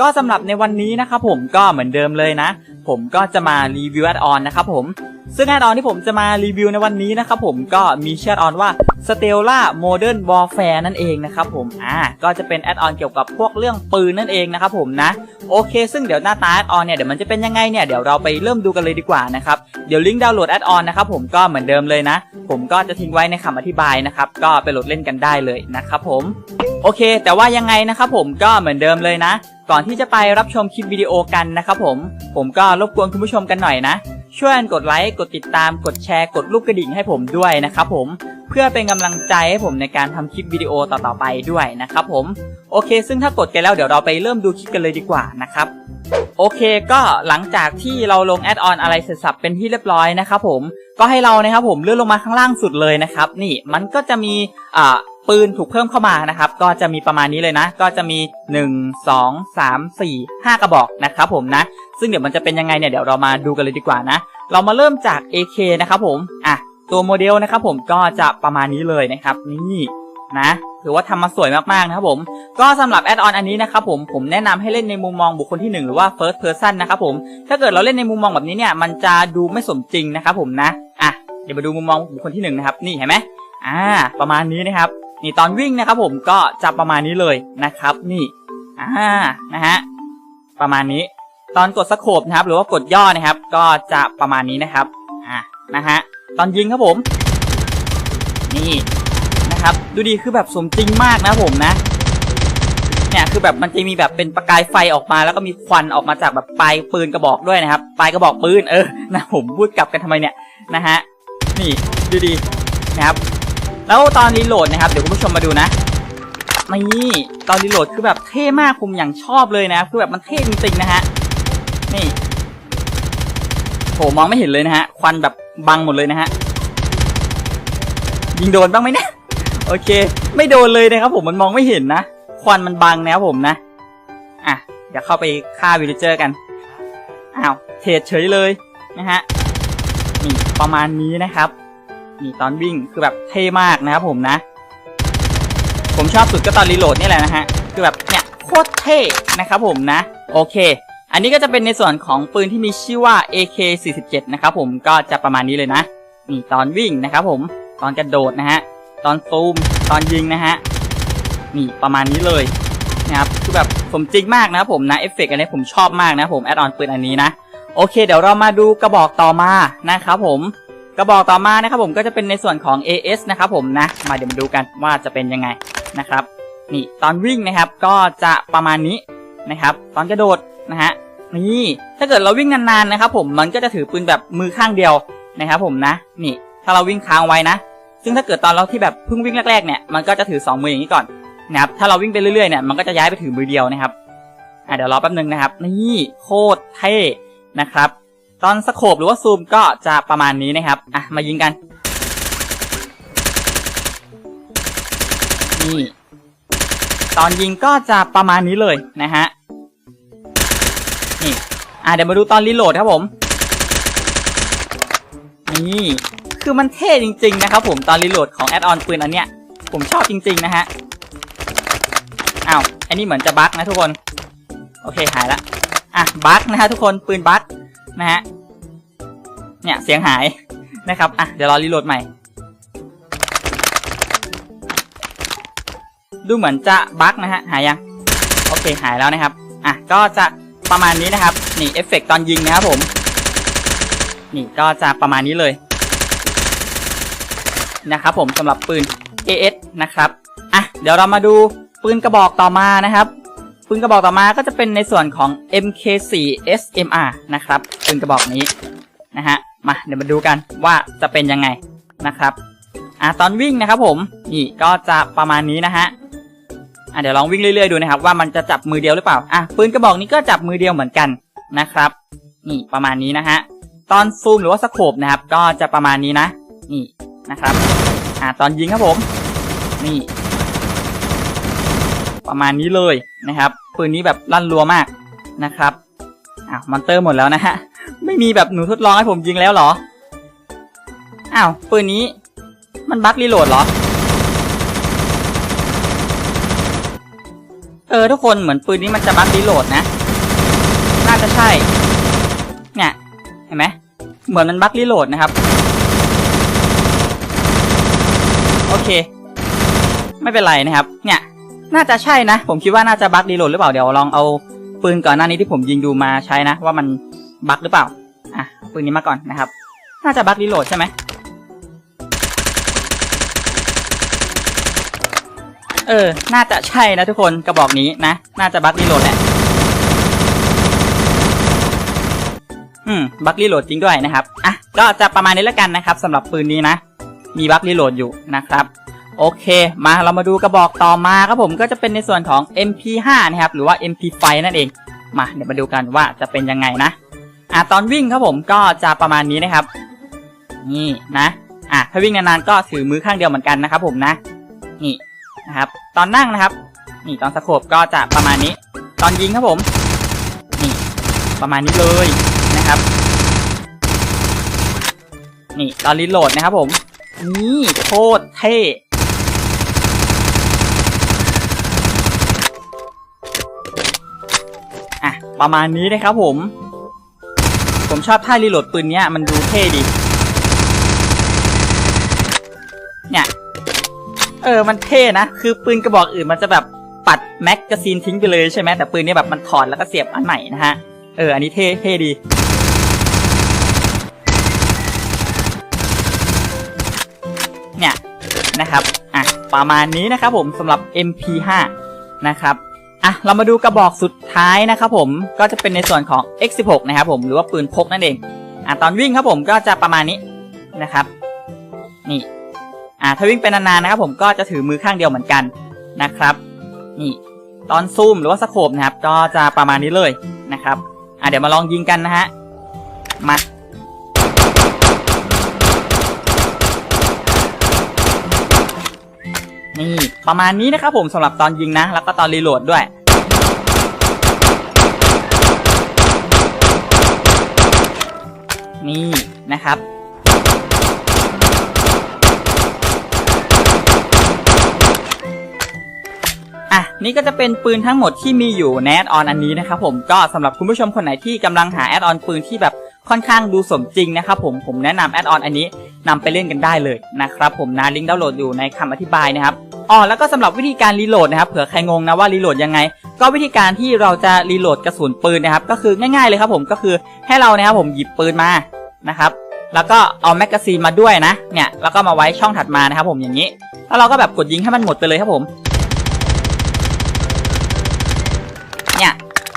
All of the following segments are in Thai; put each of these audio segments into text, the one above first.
ก็สำหรับในวันนี้นะครับผมก็เหมือนเดิมเลยนะ ผมก็จะมารีวิวแอดออนนะครับผมซึ่งแอดออนที่ผมจะมารีวิวในวันนี้นะครับผมก็มีชื่อแอดออนว่า Stella Modern Warfare นั่นเองนะครับผมอ่าก็จะเป็นแอดออนเกี่ยวกับพวกเรื่องปืนนั่นเองนะครับผมนะโอเค ซึ่งเดี๋ยวหน้าตาแอดออนเนี่ยเดี๋ยวมันจะเป็นยังไงเนี่ยเดี๋ยวเราไปเริ่มดูกันเลยดีกว่านะครับเดี๋ยวลิงก์ดาวน์โหลดแอดออนนะครับผมก็เหมือนเดิมเลยนะ ผมก็จะทิ้งไว้ในคำอธิบายนะครับก็ไปโหลดเล่นกันได้เลยนะครับผม โอเค แต่ว่ายังไงนะครับผมก็เหมือนเดิมเลยนะ ก่อนที่จะไปรับชมคลิปวิดีโอกันนะครับผม ผมก็รบกวนคุณผู้ชมกันหน่อยนะ ช่วยกดไลค์กดติดตามกดแชร์กดรูปกระดิ่งให้ผมด้วยนะครับผมเพื่อเป็นกำลังใจให้ผมในการทำคลิปวิดีโอต่อๆไปด้วยนะครับผมโอเค ซึ่งถ้ากดกันแล้วเดี๋ยวเราไปเริ่มดูคลิปกันเลยดีกว่านะครับโอเคก็หลังจากที่เราลงแอดออนอะไรเสร็จสับเป็นที่เรียบร้อยนะครับผมก็ให้เรานะครับผมเลื่อนลงมาข้างล่างสุดเลยนะครับนี่มันก็จะมีอ่า ปืนถูกเพิ่มเข้ามานะครับ ก็จะมีประมาณนี้เลยนะ ก็จะมี 1 2 3 4 5 กระบอกนะครับผมนะ ซึ่งเดี๋ยวมันจะเป็นยังไงเนี่ยเดี๋ยวเรามาดูกันเลยดีกว่านะ เรามาเริ่มจาก AK นะครับผมอะตัวโมเดลนะครับผมก็จะประมาณนี้เลยนะครับ นี่นะถือว่าทำมาสวยมากๆนะครับผม ก็สำหรับแอดออนอันนี้นะครับผม ผมแนะนำให้เล่นในมุมมองบุคคลที่ 1 หรือว่า first person นะครับผม ถ้าเกิดเราเล่นในมุมมองแบบนี้เนี่ย มันจะดูไม่สมจริงนะครับผมนะ อะ เดี๋ยวมาดูมุมมองบุคคลที่1นะครับ นี่เห็นไหมอ่า ประมาณนี้นะครับ นี่ตอนวิ่งนะครับผมก็จะประมาณนี้เลยนะครับ นี่อ่านะฮะประมาณนี้ ตอนกดสโคปนะครับ หรือว่ากดย่อนะครับ ก็จะประมาณนี้นะครับอ่านะฮะตอนยิงครับผม นี่นะครับ ดูดีคือแบบสมจริงมากนะผมนะเนี่ยคือแบบมันจะมีแบบเป็นประกายไฟออกมา แล้วก็มีควันออกมาจากแบบปลายปืนกระบอกด้วยนะครับปลายกระบอกปืนเออนะผมพูดกลับกันทำไมเนี่ยนะฮะนี่ดูดีนะครับ แล้วตอนรีโหลดนะครับเดี๋ยวคุณผู้ชมมาดูนะนี่ตอนรีโหลดคือแบบเท่มากผมอย่างชอบเลยนะคือแบบมันเท่จริงๆนะฮะนี่โหมองไม่เห็นเลยนะฮะควันแบบบังหมดเลยนะฮะยิงโดนบ้างไหมเนี่ยโอเค ไม่โดนเลยนะครับผมมันมองไม่เห็นนะควันมันบังนะครับผมนะอะเดี๋ยวเข้าไปฆ่าวิลเจอร์กันอ้าวเทรดเฉยเลยนะฮะนี่ประมาณนี้นะครับ นี่ตอนวิ่งคือแบบเท่มากนะครับผมนะ ผมชอบสุดก็ตอนรีโหลดนี่แหละนะฮะ คือแบบเนี่ยโคตรเท่นะครับผมนะ โอเค อันนี้ก็จะเป็นในส่วนของปืนที่มีชื่อว่า AK47 นะครับผมก็จะประมาณนี้เลยนะนี่ตอนวิ่งนะครับผมตอนกระโดดนะฮะตอนซูมตอนยิงนะฮะนี่ประมาณนี้เลยนะครับคือแบบสมจริงมากนะครับผมนะเอฟเฟกต์อันนี้ผมชอบมากนะผมแอดออนปืนอันนี้นะโอเค เดี๋ยวเรามาดูกระบอกต่อมานะครับผม กระบอกต่อมานะครับผมก็จะเป็นในส่วนของ AS นะครับผมนะ มาเดี๋ยวมาดูกันว่าจะเป็นยังไงนะครับ นี่ตอนวิ่งนะครับก็จะประมาณนี้นะครับ ตอนกระโดดนะฮะนี่ถ้าเกิดเราวิ่งนานๆนะครับ ผมมันก็จะถือปืนแบบมือข้างเดียวนะครับผมนะ นี่ ถ้าเราวิ่งค้างไว้นะ ซึ่งถ้าเกิดตอนเราที่แบบเพิ่งวิ่งแรกๆเนี่ยมันก็จะถือสองมืออย่างนี้ก่อนนะครับถ้าเราวิ่งไปเรื่อยๆเนี่ยมันก็จะย้ายไปถือมือเดียวนะครับอะเดี๋ยวรอแป๊บนึงนะครับ นี่โคตรเท่นะครับ ตอนสโคปหรือว่าซูมก็จะประมาณนี้นะครับ อะ มายิงกัน นี่ ตอนยิงก็จะประมาณนี้เลยนะฮะ นี่ อะเดี๋ยวมาดูตอนรีโหลดครับผม นี่ คือมันเท่จริง ๆ นะครับผมตอนรีโหลดของแอดออนปืนอันเนี้ย ผมชอบจริง ๆ นะฮะ อ้าวอันนี้เหมือนจะบั๊กนะทุกคน โอเคหายละ อะบั๊กนะฮะทุกคนปืนบั๊ก นะฮะ เนี่ยเสียงหายนะครับ อะ เดี๋ยวรอรีโหลดใหม่ ดูเหมือนจะบั๊กนะฮะ หายยัง โอเค หายแล้วนะครับ อะ ก็จะประมาณนี้นะครับ นี่เอฟเฟกตอนยิงนะครับผม นี่ก็จะประมาณนี้เลย นะครับผมสำหรับปืน AS นะครับ อะ เดี๋ยวเรามาดูปืนกระบอกต่อมานะครับ ปืนกระบอกต่อมาก็จะเป็นในส่วนของ MK4 SMR นะครับปืนกระบอกนี้นะฮะมาเดี๋ยวมาดูกันว่าจะเป็นยังไงนะครับอะตอนวิ่งนะครับผมนี่ก็จะประมาณนี้นะฮะอะเดี๋ยวลองวิ่งเรื่อยๆดูนะครับว่ามันจะจับมือเดียวหรือเปล่าอะปืนกระบอกนี้ก็จับมือเดียวเหมือนกันนะครับนี่ประมาณนี้นะฮะตอนซูมหรือว่าสโคปนะครับก็จะประมาณนี้นะ นี่นะครับอะตอนยิงครับผม นี่ ประมาณนี้เลยนะครับปืนนี้แบบลั่นรัวมากนะครับอ้าวมอนเตอร์หมดแล้วนะฮะไม่มีแบบหนูทดลองให้ผมยิงแล้วเหรออ้าวปืนนี้มันบั๊กรีโหลดเหรอเออทุกคนเหมือนปืนนี้มันจะบั๊กรีโหลดนะน่าจะใช่เนี่ยเห็นไหมเหมือนมันบั๊กรีโหลดนะครับโอเค ไม่เป็นไรนะครับ เนี่ย น่าจะใช่นะ ผมคิดว่าน่าจะบั๊กรีโหลดหรือเปล่าเดี๋ยวลองเอาปืนก่อนหน้านี้ที่ผมยิงดูมาใช้นะ ว่ามันบั๊กหรือเปล่าอะปืนนี้มาก่อนนะครับ น่าจะบั๊กรีโหลดใช่ไหมเออ น่าจะใช่นะทุกคนกระบอกนี้นะ น่าจะบั๊กรีโหลดแหละอืมบั๊กรีโหลดจริงด้วยนะครับอะก็จะประมาณนี้แล้วกันนะครับสำหรับปืนนี้นะ มีบั๊กรีโหลดอยู่นะครับ โอเค มาเรามาดูกระบอกต่อมาครับผมก็จะเป็นในส่วนของ MP5 นะครับหรือว่า MP5 นั่นเอง มาเดี๋ยวมาดูกันว่าจะเป็นยังไงนะอะตอนวิ่งครับผมก็จะประมาณนี้นะครับ นี่นะอะถ้าวิ่งนานๆก็ถือมือข้างเดียวเหมือนกันนะครับผมนะนี่นะครับ ตอนนั่งนะครับ นี่ตอนสโคบก็จะประมาณนี้ ตอนยิงครับผม นี่ประมาณนี้เลยนะครับ นี่ตอนรีโหลดนะครับผม นี่โคตรเท่ อะ ประมาณนี้นะครับผม ผมชอบท่ารีโหลดปืนเนี้ยมันดูเท่ดี เนี่ย เออ มันเท่นะ คือปืนกระบอกอื่นมันจะแบบปัดแม็กกาซีนทิ้งไปเลยใช่ไหม แต่ปืนนี้แบบมันถอดแล้วก็เสียบอันใหม่นะฮะ เออ อันนี้เท่เท่ดีเนี่ยนะครับ อะ ประมาณนี้นะครับผมสำหรับ MP5 นะครับ อะเรามาดูกระบอกสุดท้ายนะครับผมก็จะเป็นในส่วนของ X16 นะครับผมหรือว่าปืนพกนั่นเองอะตอนวิ่งครับผมก็จะประมาณนี้นะครับ นี่อ่าถ้าวิ่งไปนานๆนะครับผมก็จะถือมือข้างเดียวเหมือนกันนะครับ นี่ตอนซูมหรือว่าสโคปนะครับ ก็จะประมาณนี้เลยนะครับอะเดี๋ยวมาลองยิงกันนะฮะมา นี่ประมาณนี้นะครับผมสำหรับตอนยิงนะ แล้วก็ตอนรีโหลดด้วยนี่นะครับ อะ นี่ก็จะเป็นปืนทั้งหมดที่มีอยู่ในแอดออนอันนี้นะครับผมก็สำหรับคุณผู้ชมคนไหนที่กำลังหาแอดออนปืนที่แบบค่อนข้างดูสมจริงนะครับผมผมแนะนำแอดออนอันนี้นำไปเล่นกันได้เลยนะครับผมนะลิงก์ดาวน์โหลดอยู่ในคำอธิบายนะครับ อ๋อแล้วก็สำหรับวิธีการรีโหลดนะครับเผื่อใครงงนะว่ารีโหลดยังไง ก็วิธีการที่เราจะรีโหลดกระสุนปืนนะครับ ก็คือง่ายๆเลยครับผมก็คือให้เรานะครับผมหยิบปืนมานะครับแล้วก็เอาแมกกาซีนมาด้วยนะเนี่ยแล้วก็มาไว้ช่องถัดมานะครับผมอย่างนี้ แล้วเราก็แบบกดยิงให้มันหมดไปเลยครับผม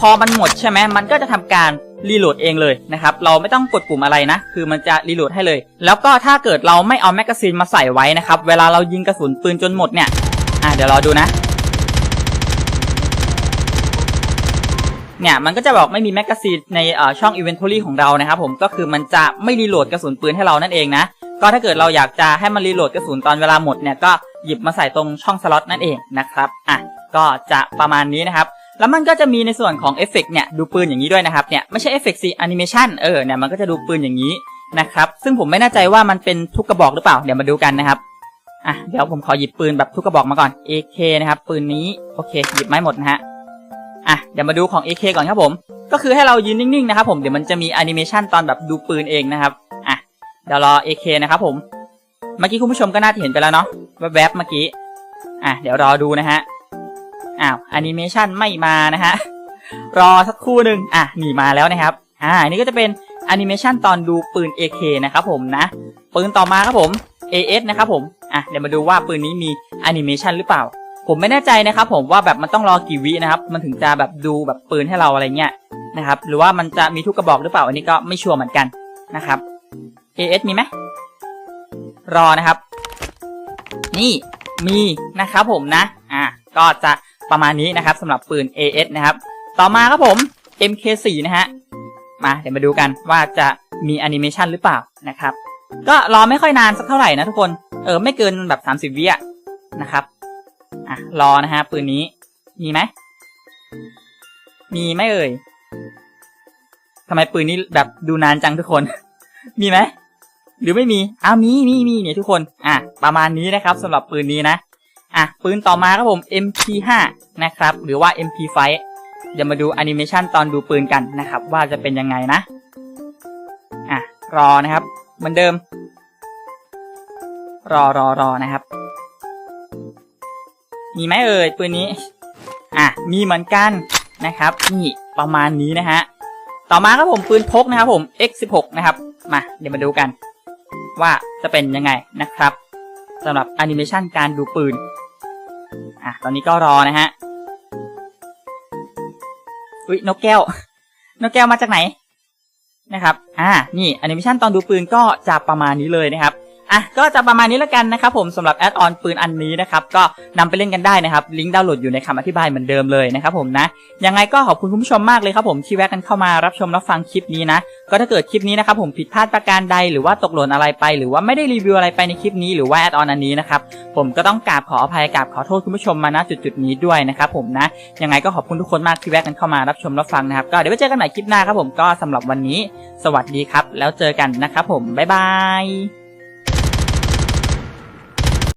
พอมันหมดใช่ไหมมันก็จะทำการรีโหลดเองเลยนะครับ เราไม่ต้องกดปุ่มอะไรนะ คือมันจะรีโหลดให้เลย แล้วก็ถ้าเกิดเราไม่เอาแมกกาซีนมาใส่ไว้นะครับ เวลาเรายิงกระสุนปืนจนหมดเนี่ย อะเดี๋ยวรอดูนะ เนี่ยมันก็จะบอกไม่มีแมกกาซีนในเอ่อช่อง Inventory ของเรานะครับผมก็คือมันจะไม่รีโหลดกระสุนปืนให้เรานั่นเองนะ ก็ถ้าเกิดเราอยากจะให้มันรีโหลดกระสุนตอนเวลาหมดเนี่ยก็หยิบมาใส่ตรงช่องสล็อตนั่นเองนะครับ อะ ก็จะประมาณนี้นะครับ แล้วมันก็จะมีในส่วนของเอฟเฟกเนี่ยดูปืนอย่างนี้ด้วยนะครับเนี่ยไม่ใช่เอฟเฟกต์สิแอนิเมชันเออเนี่ยมันก็จะดูปืนอย่างนี้นะครับซึ่งผมไม่แน่ใจว่ามันเป็นทุกกระบอกหรือเปล่าเดี๋ยวมาดูกันนะครับอะเดี๋ยวผมขอหยิบปืนแบบทุกกระบอกมาก่อน AK นะครับปืนนี้โอเคหยิบไม้หมดนะฮะอะเดี๋ยวมาดูของ AK ก่อนครับผม ก็คือให้เรายืนนิ่งๆนะครับผมเดี๋ยวมันจะมีแอนิเมชันตอนแบบดูปืนเองนะครับอะเดี๋ยวรอ AK นะครับผมเมื่อกี้คุณผู้ชมก็น่าจะเห็นไปแล้วเนาะแวบๆเมื่อกี้อะเดี๋ยวรอดูนะฮะ อ้าวแอนิเมชันไม่มานะฮะ รอสักครู่หนึ่งอะหนีมาแล้วนะครับ อ่าอันนี้ก็จะเป็นแอนิเมชันตอนดูปืน AK นะครับผมนะ ปืนต่อมาครับผม AS นะครับผมอะเดี๋ยวมาดูว่าปืนนี้มีแอนิเมชันหรือเปล่า ผมไม่แน่ใจนะครับผมว่าแบบมันต้องรอกี่วินะครับ มันถึงจะแบบดูแบบปืนให้เราอะไรเงี้ยนะครับหรือว่ามันจะมีทุกกระบอกหรือเปล่าอันนี้ก็ไม่ชัวร์เหมือนกันนะครับ AS มีไหมรอนะครับ นี่มีนะครับผมนะ อะก็จะ ประมาณนี้นะครับสำหรับปืน AS นะครับ ต่อมาครับผม MK4 นะฮะ มาเดี๋ยวมาดูกันว่าจะมีแอนิเมชันหรือเปล่านะครับ ก็รอไม่ค่อยนานสักเท่าไหร่นะทุกคน เออไม่เกินแบบ 30 วิอะนะครับ อะรอนะฮะปืนนี้ มีไหม มีไหมเอ่ยทำไมปืนนี้แบบดูนานจังทุกคน มีไหม หรือไม่มี อ้าวมีมีมีเนี่ยทุกคน อะประมาณนี้นะครับสำหรับปืนนี้นะ อะปืนต่อมาครับผม MP5 นะครับ หรือว่า MP5 เดี๋ยวมาดูแอนิเมชันตอนดูปืนกันนะครับ ว่าจะเป็นยังไงนะ อะ รอนะครับ เหมือนเดิม รอรอรอนะครับ มีไหมเอ่ยปืนนี้ อะ มีเหมือนกันนะครับ นี่ประมาณนี้นะฮะ ต่อมาครับผมปืนพกนะครับผม X16 นะครับ มาเดี๋ยวมาดูกัน ว่าจะเป็นยังไงนะครับสำหรับแอนิเมชันการดูปืน อะตอนนี้ก็รอนะฮะอุ๊ยนกแก้ว นกแก้วมาจากไหนนะครับ อ่า นี่แอนิเมชันตอนดูปืนก็จะประมาณนี้เลยนะครับ อะก็จะประมาณนี้แล้วกันนะครับผมสำหรับแอดออนปืนอันนี้นะครับก็นำไปเล่นกันได้นะครับลิงก์ดาวน์โหลดอยู่ในคำอธิบายเหมือนเดิมเลยนะครับผมนะยังไงก็ขอบคุณคุณผู้ชมมากเลยครับผมที่แวะกันเข้ามารับชมรับฟังคลิปนี้นะก็ถ้าเกิดคลิปนี้นะครับผมผิดพลาดประการใดหรือว่าตกหล่นอะไรไป หรือว่าไม่ได้รีวิวอะไรไปในคลิปนี้หรือว่าแอดออนอันนี้นะครับผมก็ต้องกราบขออภัยกราบขอโทษคุณผู้ชมมาณจุดจุดนี้ด้วยนะครับผมนะยังไงก็ขอบคุณทุกคนมากที่แวะกันเข้ามารับชมรับฟังนะครับก็เดี๋ยวไปเจอกันใหม่คลิปหน้าครับผมก็สำหรับวันนี้ สวัสดีครับ แล้วเจอกันนะครับผมบ๊ายบาย